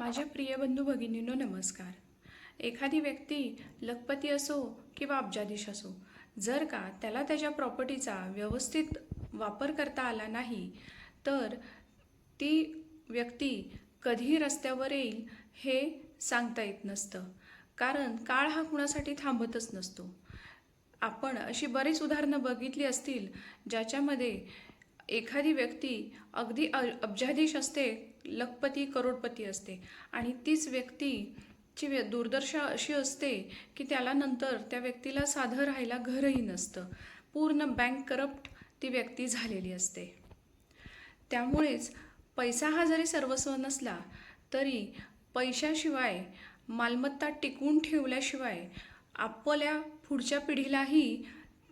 माझ्या प्रिय बंधू भगिनींनो नमस्कार. एखादी व्यक्ती लखपती असो किंवा अब्जाधीश असो जर का त्याला त्याच्या प्रॉपर्टीचा व्यवस्थित वापर करता आला नाही तर ती व्यक्ती कधी रस्त्यावर येईल हे सांगता येत नसतं. कारण काळ हा कुणासाठी थांबतच नसतो. आपण अशी बरीच उदाहरणं बघितली असतील ज्याच्यामध्ये एखादी व्यक्ती अगदी अ अब्जाधीश असते लखपती करोडपती असते आणि तीच व्यक्तीची व्य दुर्दशा अशी असते की त्याला नंतर त्या व्यक्तीला साधं राहायला घरही नसतं. पूर्ण बँक करप्ट ती व्यक्ती झालेली असते. त्यामुळेच पैसा हा जरी सर्वस्व नसला तरी पैशाशिवाय मालमत्ता टिकवून ठेवल्याशिवाय आपल्या पुढच्या पिढीलाही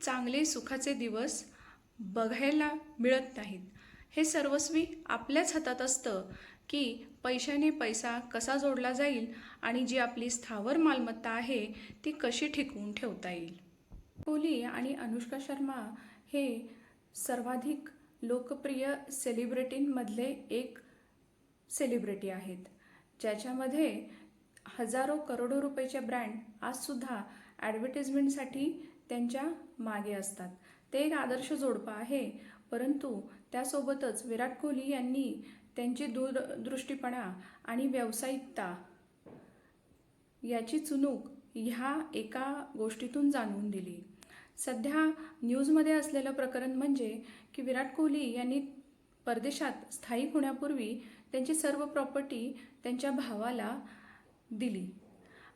चांगले सुखाचे दिवस बघायला मिळत नाहीत. हे सर्वस्वी आपल्याच हातात असतं की पैशाने पैसा कसा जोडला जाईल आणि जी आपली स्थावर मालमत्ता आहे ती कशी टिकवून ठेवता येईल. कोहली आणि अनुष्का शर्मा हे सर्वाधिक लोकप्रिय सेलिब्रिटींमधले एक सेलिब्रिटी आहेत. ज्याच्यामध्ये हजारो करोडो रुपयाचे ब्रँड आजसुद्धा ॲडव्हर्टिजमेंटसाठी त्यांच्या मागे असतात. ते एक आदर्श जोडपं आहे. परंतु त्यासोबतच विराट कोहली यांनी त्यांची दूरदृष्टीपणा आणि व्यावसायिकता याची चुनूक ह्या एका गोष्टीतून जाणवून दिली. सध्या न्यूजमध्ये असलेलं प्रकरण म्हणजे की विराट कोहली यांनी परदेशात स्थायिक होण्यापूर्वी त्यांची सर्व प्रॉपर्टी त्यांच्या भावाला दिली.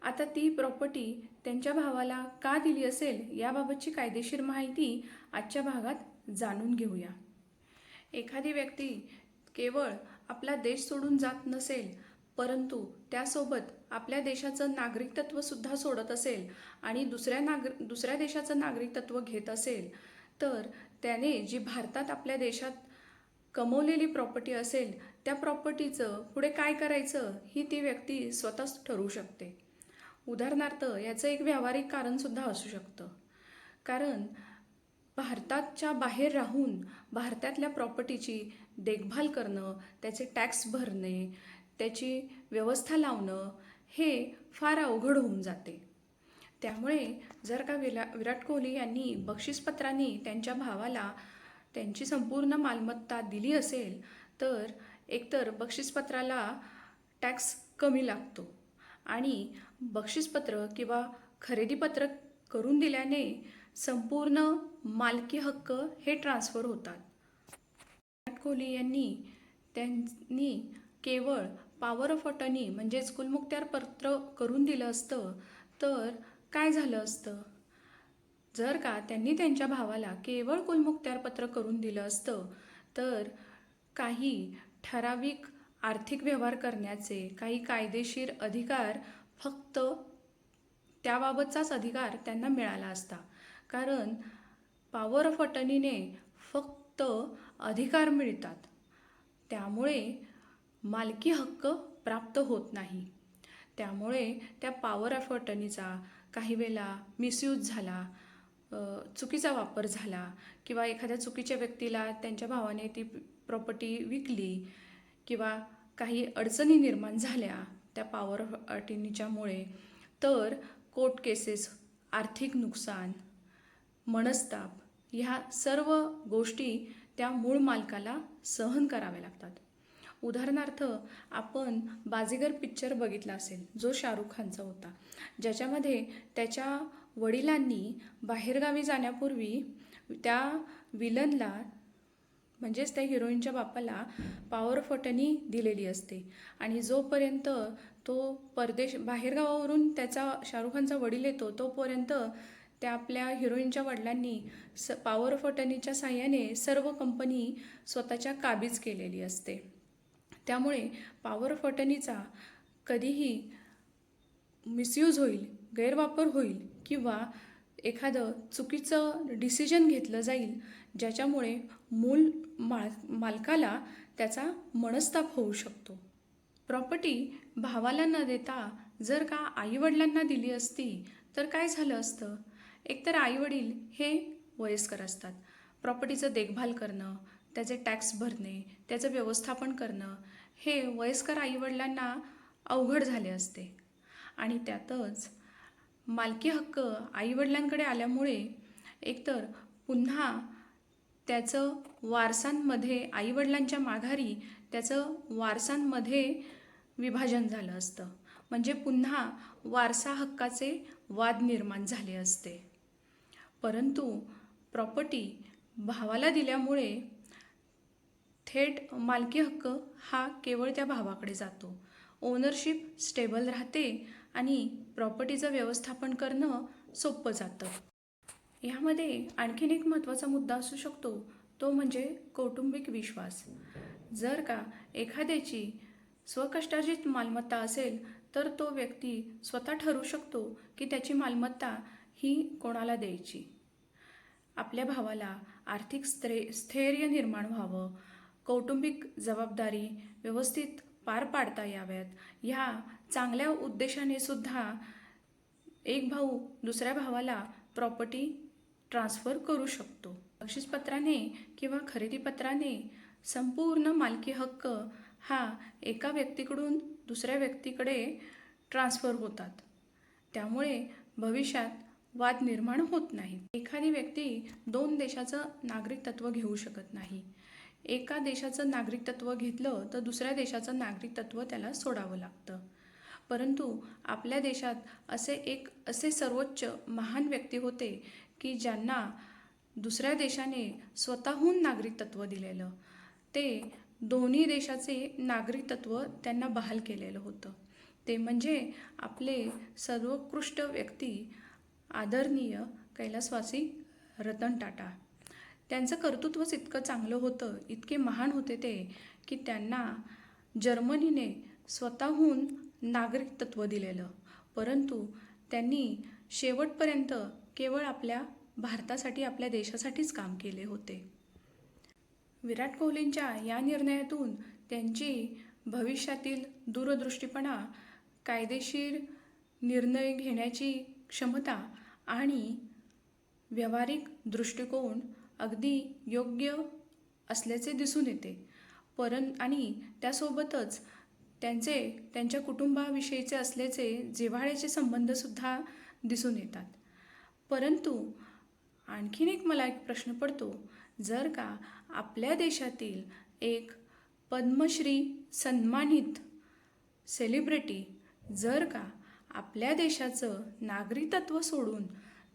आता ती प्रॉपर्टी त्यांच्या भावाला का दिली असेल याबाबतची कायदेशीर माहिती आजच्या भागात जाणून घेऊया. एखादी व्यक्ती केवळ आपला देश सोडून जात नसेल परंतु त्यासोबत आपल्या देशाचं नागरिकत्वसुद्धा सोडत असेल आणि दुसऱ्या नागर दुसऱ्या देशाचं नागरिकत्व घेत असेल तर त्याने जी भारतात आपल्या देशात कमवलेली प्रॉपर्टी असेल त्या प्रॉपर्टीचं पुढे काय करायचं ही ती व्यक्ती स्वतःच ठरवू शकते. उदाहरणार्थ याचं एक व्यावहारिक कारणसुद्धा असू शकतं. कारण भारताच्या बाहेर राहून भारतातल्या प्रॉपर्टीची देखभाल करणं त्याचे टॅक्स भरणे त्याची व्यवस्था लावणं हे फार अवघड होऊन जाते. त्यामुळे जर का विरा विराट कोहली यांनी बक्षीसपत्रांनी त्यांच्या भावाला त्यांची संपूर्ण मालमत्ता दिली असेल तर एकतर बक्षीसपत्राला टॅक्स कमी लागतो. आणि बक्षीसपत्र किंवा खरेदीपत्र करून दिल्याने संपूर्ण मालकी हक्क हे ट्रान्स्फर होतात. विराट कोहली यांनी त्यांनी केवळ पॉवर ऑफ अटर्नी म्हणजेच कुलमुक्त्यार पत्र करून दिलं असतं तर काय झालं असतं? जर का त्यांनी त्यांच्या भावाला केवळ कुलमुक्त्यार पत्र करून दिलं असतं तर काही ठराविक आर्थिक व्यवहार करण्याचे काही कायदेशीर अधिकार फक्त त्याबाबतचाच अधिकार त्यांना मिळाला असता. कारण पॉवर ऑफ अटर्नीने फक्त अधिकार मिळतात. त्यामुळे मालकी हक्क प्राप्त होत नाही. त्यामुळे त्या पॉवर ऑफ अटर्नीचा काही वेळेला मिसयूज झाला चुकीचा वापर झाला किंवा एखाद्या चुकीच्या व्यक्तीला त्यांच्या भावाने ती प्रॉपर्टी विकली किंवा काही अडचणी निर्माण झाल्या त्या पॉवर अटिनीच्यामुळे तर कोर्ट केसेस आर्थिक नुकसान मनस्ताप ह्या सर्व गोष्टी त्या मूळ मालकाला सहन कराव्या लागतात. उदाहरणार्थ आपण बाजीगर पिक्चर बघितला असेल जो शाहरुख खानचा होता ज्याच्यामध्ये त्याच्या वडिलांनी बाहेरगावी जाण्यापूर्वी त्या विलनला म्हणजेच त्या हिरोईनच्या बापाला पॉवर दिलेली असते. आणि जोपर्यंत तो परदेश बाहेरगावावरून त्याचा शाहरुख खानचा वडील येतो तोपर्यंत त्या आपल्या हिरोईनच्या वडिलांनी स पॉवर ऑफ साह्याने सर्व कंपनी स्वतःच्या काबीज केलेली असते. त्यामुळे पॉवर कधीही मिसयूज होईल गैरवापर होईल किंवा एखादं चुकीचं डिसिजन घेतलं जाईल ज्याच्यामुळे मूल माल मालकाला त्याचा मनस्ताप होऊ शकतो. प्रॉपर्टी भावाला न देता जर का आईवडिलांना दिली असती तर काय झालं असतं? एकतर आईवडील हे वयस्कर असतात. प्रॉपर्टीचं देखभाल करणं त्याचे टॅक्स भरणे त्याचं व्यवस्थापन करणं हे वयस्कर आईवडिलांना अवघड झाले असते. आणि त्यातच मालकी हक्क आईवडिलांकडे आल्यामुळे एकतर पुन्हा त्याचं वारसांमध्ये आईवडिलांच्या माघारी त्याचं वारसांमध्ये विभाजन झालं असतं. म्हणजे पुन्हा वारसा हक्काचे वाद निर्माण झाले असते. परंतु प्रॉपर्टी भावाला दिल्यामुळे थेट मालकी हक्क हा केवळ त्या भावाकडे जातो. ओनरशिप स्टेबल राहते आणि प्रॉपर्टीचं व्यवस्थापन करणं सोपं जातं. ह्यामध्ये आणखीन एक महत्त्वाचा मुद्दा असू शकतो तो म्हणजे कौटुंबिक विश्वास. जर का एखाद्याची स्वकष्टार्जित मालमत्ता असेल तर तो व्यक्ती स्वतः ठरू शकतो की त्याची मालमत्ता ही कोणाला द्यायची. आपल्या भावाला आर्थिक स्त्रे स्थैर्य निर्माण व्हावं कौटुंबिक जबाबदारी व्यवस्थित पार पाडता याव्यात ह्या चांगल्या उद्देशाने सुद्धा एक भाऊ दुसऱ्या भावाला प्रॉपर्टी ट्रान्स्फर करू शकतो. बक्षीसपत्राने किंवा खरेदीपत्राने संपूर्ण मालकी हक्क हा एका व्यक्तीकडून दुसऱ्या व्यक्तीकडे ट्रान्स्फर होतात. त्यामुळे भविष्यात वाद निर्माण होत नाही. एखादी व्यक्ती दोन देशाचं नागरिकत्व घेऊ शकत नाही. एका देशाचं नागरिकत्व घेतलं तर दुसऱ्या देशाचं नागरिकत्व त्याला सोडावं लागतं. परंतु आपल्या देशात असे एक असे सर्वोच्च महान व्यक्ती होते की ज्यांना दुसऱ्या देशाने स्वतःहून नागरिकत्व दिलेलं. ते दोन्ही देशाचे नागरिकत्व त्यांना बहाल केलेलं होतं. ते म्हणजे आपले सर्वोत्कृष्ट व्यक्ती आदरणीय कैलासवासी रतन टाटा. त्यांचं कर्तृत्वच इतकं चांगलं होतं इतके महान होते ते की त्यांना जर्मनीने स्वतःहून नागरिक तत्त्व दिलेलं. परंतु त्यांनी शेवटपर्यंत केवळ आपल्या भारतासाठी आपल्या देशासाठीच काम केले होते. विराट कोहलींच्या या निर्णयातून त्यांची भविष्यातील दूरदृष्टीपणा कायदेशीर निर्णय घेण्याची क्षमता आणि व्यावहारिक दृष्टिकोन अगदी योग्य असल्याचे दिसून येते. परं आणि त्यासोबतच त्यांचे त्यांच्या कुटुंबाविषयीचे असल्याचे जिव्हाळ्याचे संबंधसुद्धा दिसून येतात. परंतु आणखीन एक मला एक प्रश्न पडतो. जर का आपल्या देशातील एक पद्मश्री सन्मानित सेलिब्रिटी जर का आपल्या देशाचं नागरिकत्व सोडून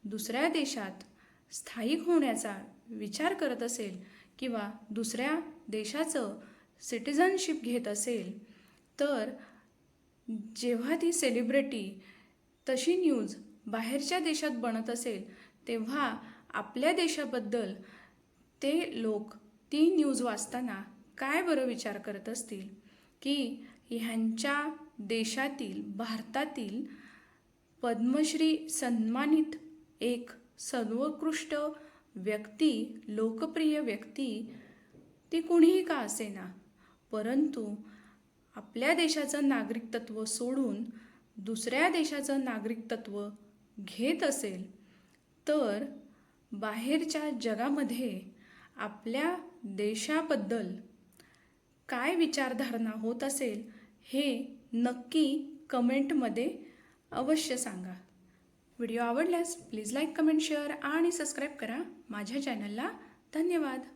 दुसऱ्या देशात स्थायिक होण्याचा विचार करत असेल किंवा दुसऱ्या देशाचं सिटिझनशिप घेत असेल तर जेव्हा ती सेलिब्रिटी तशी न्यूज बाहेरच्या देशात बनत असेल तेव्हा आपल्या देशाबद्दल ते लोक ती न्यूज वाचताना काय बरं विचार करत असतील? की ह्यांच्या देशातील भारतातील पद्मश्री सन्मानित एक सर्वोत्कृष्ट व्यक्ती लोकप्रिय व्यक्ती ती कुणीही का असेना? परंतु आपल्या देशाचं नागरिकत्व सोडून दुसऱ्या देशाचं नागरिकत्व घेत असेल तर बाहेरच्या जगामध्ये आपल्या देशाबद्दल काय विचारधारणा होत असेल हे नक्की कमेंटमध्ये अवश्य सांगा. व्हिडिओ आवडल्यास प्लीज लाईक कमेंट शेअर आणि सबस्क्राईब करा. माझ्या चॅनलला धन्यवाद.